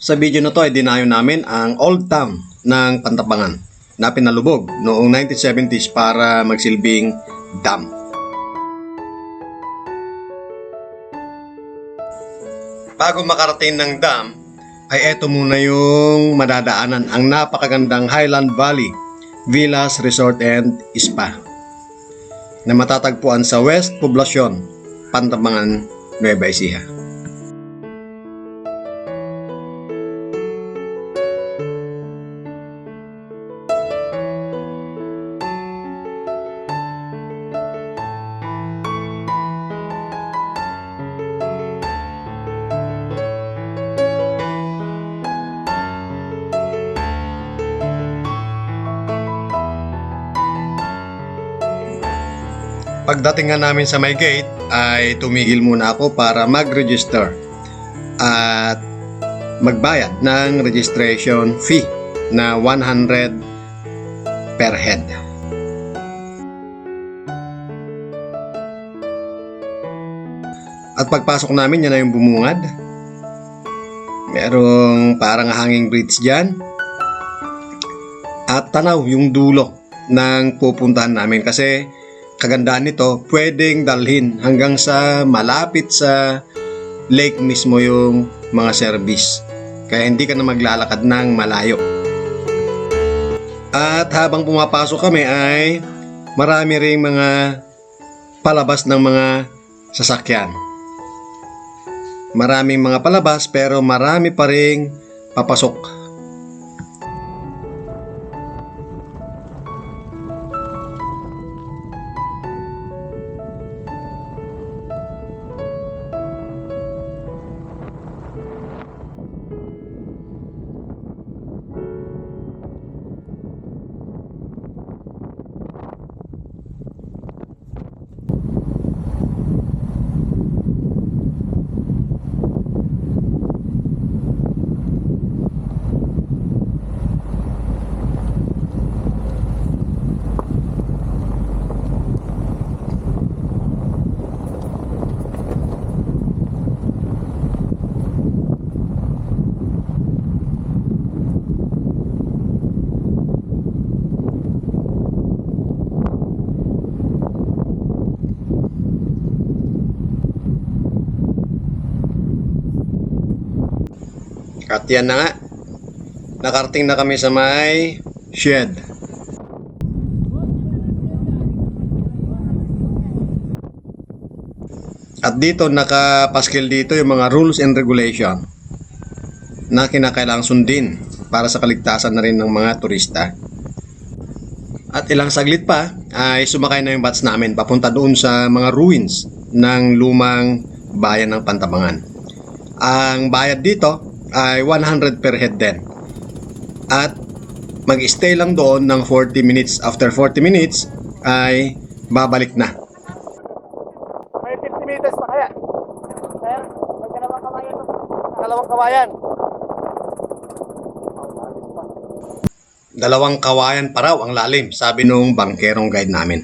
Sa video na to ay dinayo namin ang old town ng Pantapangan na pinalubog noong 1970s para magsilbing dam. Bago makarating ng dam, ay eto muna yung madadaanan ang napakagandang Highland Valley Villas Resort and Spa na matatagpuan sa West Poblacion, Pantabangan, Nueva Ecija. Pagdating nga namin sa may gate ay tumigil muna ako para mag-register at magbayad ng registration fee na 100 per head. At pagpasok namin yan na yung bumungad. Merong parang hanging bridge dyan. At tanaw yung dulo ng pupuntahan namin kasi kagandaan nito, pwedeng dalhin hanggang sa malapit sa lake mismo yung mga service. Kaya hindi ka na maglalakad ng malayo. At habang pumapasok kami ay marami ring mga palabas ng mga sasakyan. Maraming mga palabas pero marami pa ring papasok. At yan na nga. Nakarating na kami sa may shed. At dito nakapaskil dito yung mga rules and regulation na kinakailangang sundin para sa kaligtasan na rin ng mga turista. At ilang saglit pa ay sumakay na yung bats namin papunta doon sa mga ruins ng lumang bayan ng Pantabangan. Ang bayad dito ay 100 per head din. At mag-stay lang doon ng 40 minutes. After 40 minutes ay babalik na. May 50 meters pa kaya? Sir, may dalawang kawayan. Dalawang kawayan. Dalawang kawayan pa raw ang lalim, sabi nung bangkerong guide namin.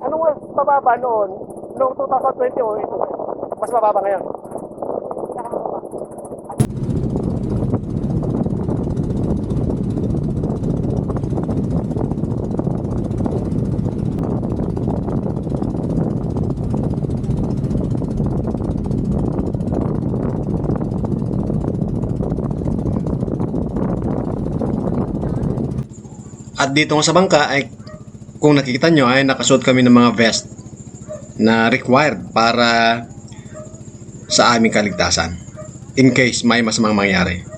Anong mas mababa noon? Noong 2020 o ito? Mas mababa ngayon? At dito sa bangka ay kung nakikita nyo ay nakasuot kami ng mga vest na required para sa aming kaligtasan in case may masamang mangyari.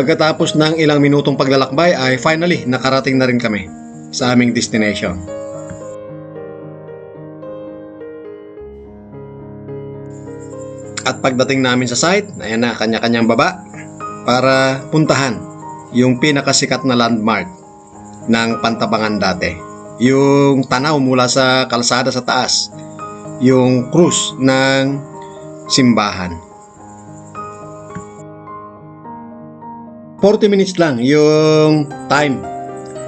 Pagkatapos ng ilang minutong paglalakbay ay finally nakarating na rin kami sa aming destination. At pagdating namin sa site, ayan na kanya-kanyang baba para puntahan yung pinakasikat na landmark ng Pantabangan dati. Yung tanaw mula sa kalsada sa taas, yung krus ng simbahan. 40 minutes lang yung time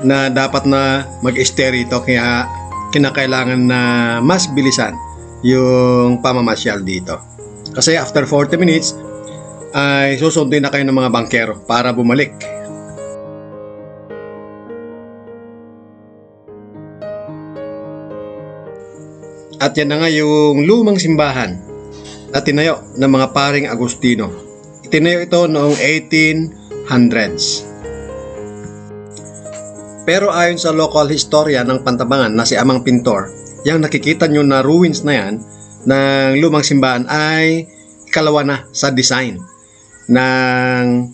na dapat na mag-stay rito kaya kinakailangan na mas bilisan yung pamamasyal dito. Kasi after 40 minutes ay susundin na kayo ng mga bankero para bumalik. At yan na nga yung lumang simbahan na tinayo ng mga paring Agustino. Itinayo ito noong 1800s. Pero ayon sa local historian ng Pantabangan na si Amang Pintor, yung nakikita nyo na ruins na yan ng lumang simbahan ay ikalawa na sa design ng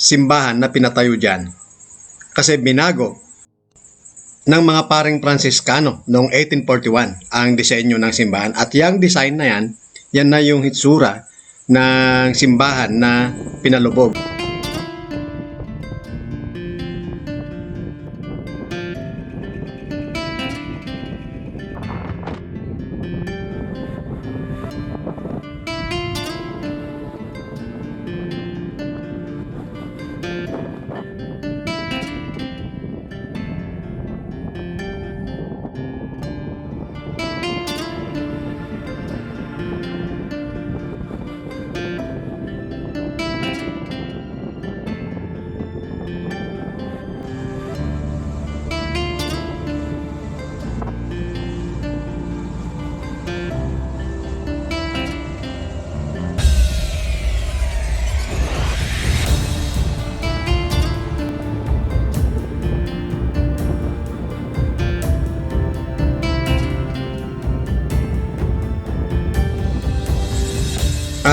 simbahan na pinatayo dyan. Kasi binago ng mga paring Franciscano noong 1841 ang disenyo ng simbahan. At yung design na yan, yan na yung hitsura ng simbahan na pinalubog.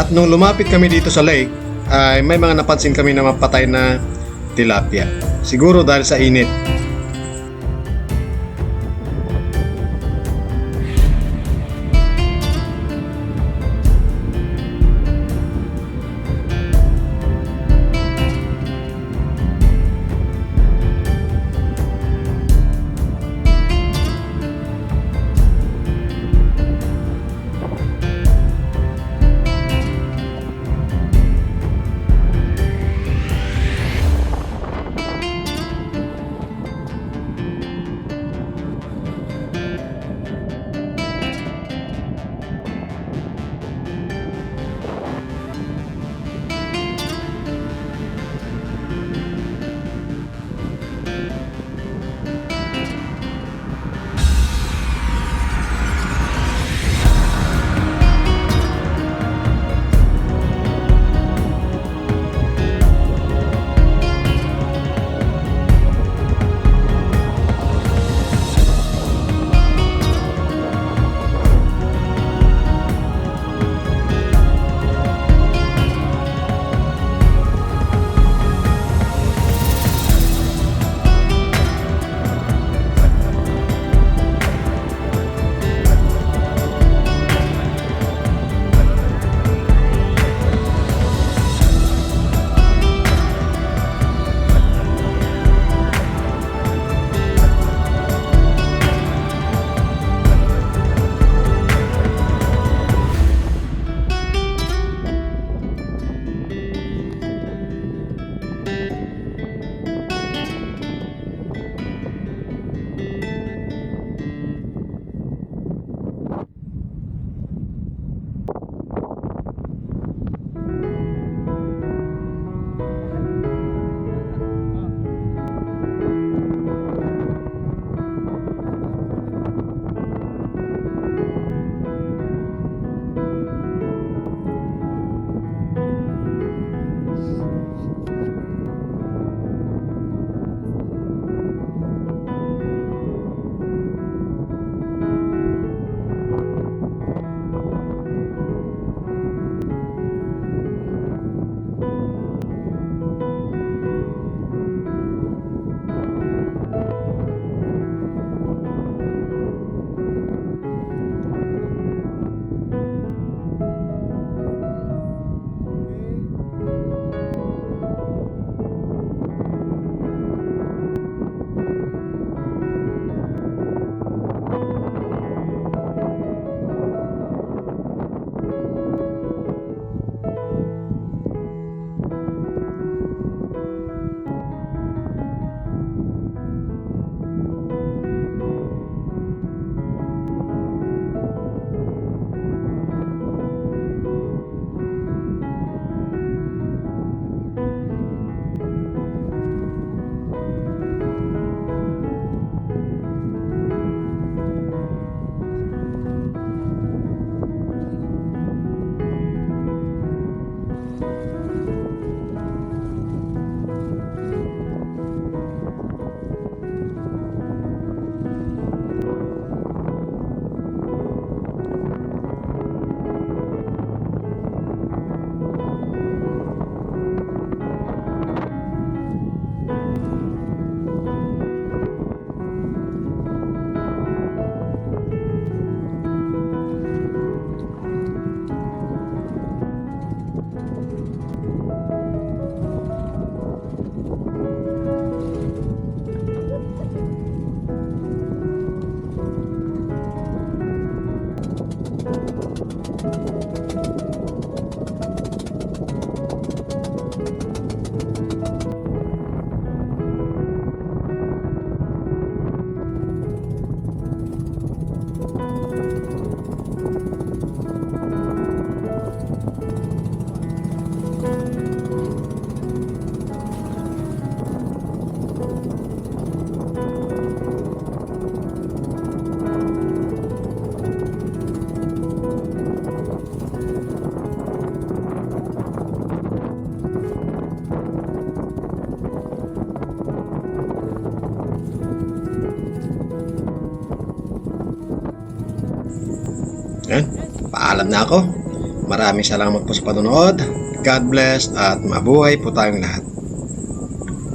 At nung lumapit kami dito sa lake, ay may mga napansin kami na mapatay na tilapia. Siguro dahil sa init. Na ako. Maraming salamat po sa panonood. God bless at mabuhay po tayong lahat.